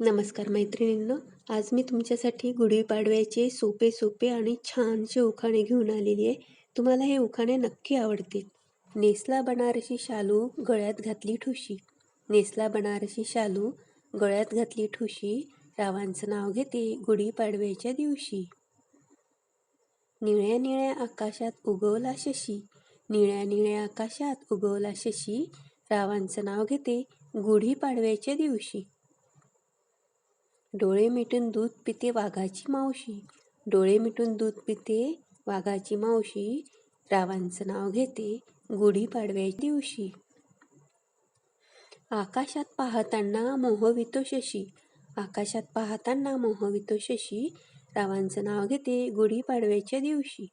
नमस्कार मैत्रिणींनो आज मी तुमच्यासाठी गुढीपाडव्याचे सोपे सोपे आणि छानसे उखाणे घेऊन आलेली आहे. तुम्हाला हे उखाणे नक्की आवडतील. नेसला बनारसी शालू गळ्यात घातली ठुशी. नेसला बनारसी शालू गळ्यात घातली ठुशी. रावांचं नाव घेते गुढीपाडव्याच्या दिवशी. निळ्या निळ्या आकाशात उगवला शशी. निळ्या निळ्या आकाशात उगवला शशी. रावांचं नाव घेते गुढीपाडव्याच्या दिवशी. डोळे मिटून दूध पिते वाघाची मावशी. डोळे मिटून दूध पिते वाघाची मावशी. रावांचं नाव घेते गुढीपाडव्याच्या दिवशी. आकाशात पाहताना मोहवितो शशी. आकाशात पाहताना मोहवितो शशी. रावांचं नाव घेते गुढीपाडव्याच्या दिवशी.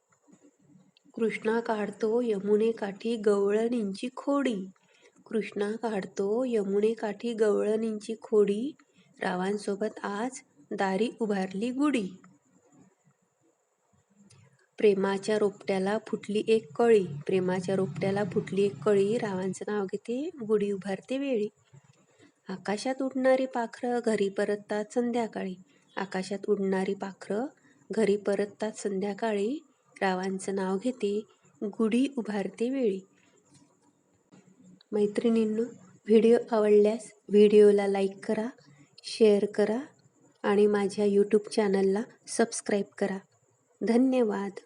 कृष्णा काढतो यमुने काठी गवळणींची खोडी. कृष्णा काढतो यमुने काठी गवळणींची खोडी. रावांसोबत आज दारी उभारली गुढी. प्रेमाच्या रोपट्याला फुटली एक कळी. प्रेमाच्या रोपट्याला फुटली एक कळी. रावांचं नाव घेते गुढी उभारते वेळी. आकाशात उडणारी पाखरं घरी परततात संध्याकाळी. आकाशात उडणारी पाखरं घरी परततात संध्याकाळी. रावांचं नाव घेते गुढी उभारते वेळी. मैत्रिणींनो व्हिडिओ आवडल्यास व्हिडिओला लाईक करा. शेअर करा आणि माझ्या यूट्यूब चॅनलला सबस्क्राईब करा. धन्यवाद.